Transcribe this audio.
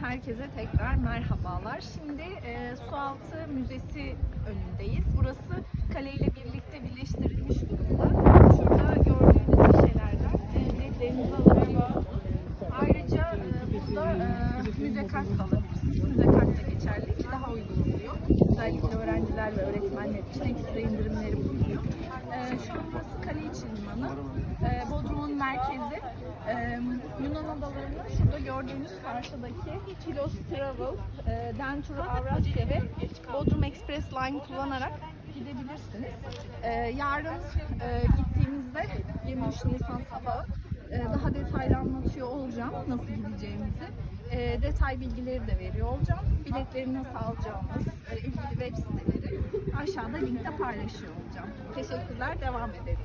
Herkese tekrar merhabalar. Şimdi e, Sualtı Müzesi önündeyiz. Burası kaleyle birlikte birleştirilmiş durumda. Şurada gördüğünüz gişelerden e, biletlerinizi alabiliyorsunuz. Ayrıca e, burada e, müze kart alabilirsiniz. Müze kart da geçerli ki daha uygun oluyor. Özellikle öğrenciler ve öğretmenler için ekstra indirimleri bulunuyor. E, şu an burası Kale İçi Limanı. E, merkezi. E, Yunan adalarını şurada gördüğünüz karşıdaki Kilos Travel, e, Dentur Avrasya ve Bodrum Express Line kullanarak gidebilirsiniz. E, yarın e, gittiğimizde 23 Nisan sabahı e, daha detaylı anlatıyor olacağım nasıl gideceğimizi. E, detay bilgileri de veriyor olacağım. Biletleri nasıl alacağımız, e, ilgili web siteleri aşağıda linkte paylaşıyor olacağım. Teşekkürler, devam edelim.